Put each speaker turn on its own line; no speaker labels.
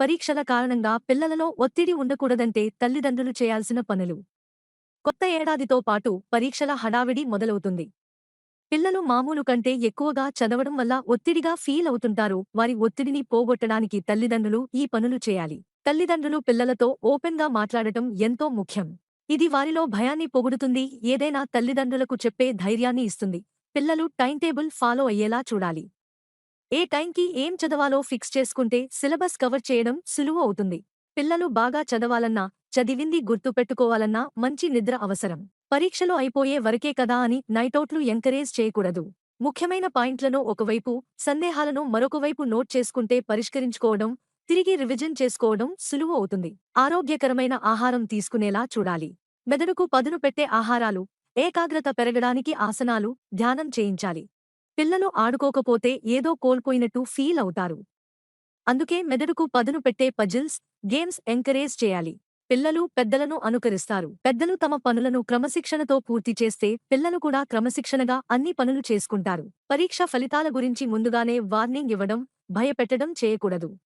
పరీక్షల కారణంగా పిల్లలలో ఒత్తిడి ఉండకూడదంటే తల్లిదండ్రులు చేయాల్సిన పనులు. కొత్త ఏడాదితో పాటు పరీక్షల హడావిడి మొదలవుతుంది. పిల్లలు మామూలు కంటే ఎక్కువగా చదవడం వల్ల ఒత్తిడిగా ఫీల్ అవుతుంటారు. వారి ఒత్తిడిని పోగొట్టడానికి తల్లిదండ్రులు ఈ పనులు చేయాలి. తల్లిదండ్రులు పిల్లలతో ఓపెన్గా మాట్లాడటం ఎంతో ముఖ్యం. ఇది వారిలో భయాన్ని పొగుడుతుంది. ఏదైనా తల్లిదండ్రులకు చెప్పే ధైర్యాన్ని ఇస్తుంది. పిల్లలు టైం టేబుల్ ఫాలో అయ్యేలా చూడాలి. ఏ టైంకి ఏం చదవాలో ఫిక్స్ చేసుకుంటే సిలబస్ కవర్ చేయడం సులువు అవుతుంది. పిల్లలు బాగా చదవాలన్నా చదివింది గుర్తుపెట్టుకోవాలన్నా మంచి నిద్ర అవసరం. పరీక్షలు అయిపోయే వరకే కదా అని నైటౌట్లు ఎంకరేజ్ చేయకూడదు. ముఖ్యమైన పాయింట్లను ఒకవైపు సందేహాలను మరొకవైపు నోట్ చేసుకుంటే పరిష్కరించుకోవడం తిరిగి రివిజన్ చేసుకోవడం సులువు అవుతుంది. ఆరోగ్యకరమైన ఆహారం తీసుకునేలా చూడాలి. మెదడుకు పదును పెట్టే ఆహారాలు ఏకాగ్రత పెరగడానికి ఆసనాలు ధ్యానం చేయించాలి. పిల్లలు ఆడుకోకపోతే ఏదో కోల్పోయినట్టు ఫీల్ అవుతారు. అందుకే మెదడుకు పదును పెట్టే పజిల్స్ గేమ్స్ ఎంకరేజ్ చేయాలి. పిల్లలు పెద్దలను అనుకరిస్తారు. పెద్దలు తమ పనులను క్రమశిక్షణతో పూర్తి చేస్తే పిల్లలు కూడా క్రమశిక్షణగా అన్ని పనులు చేసుకుంటారు. పరీక్ష ఫలితాల గురించి ముందుగానే వార్నింగ్ ఇవ్వడం భయపెట్టడం చేయకూడదు.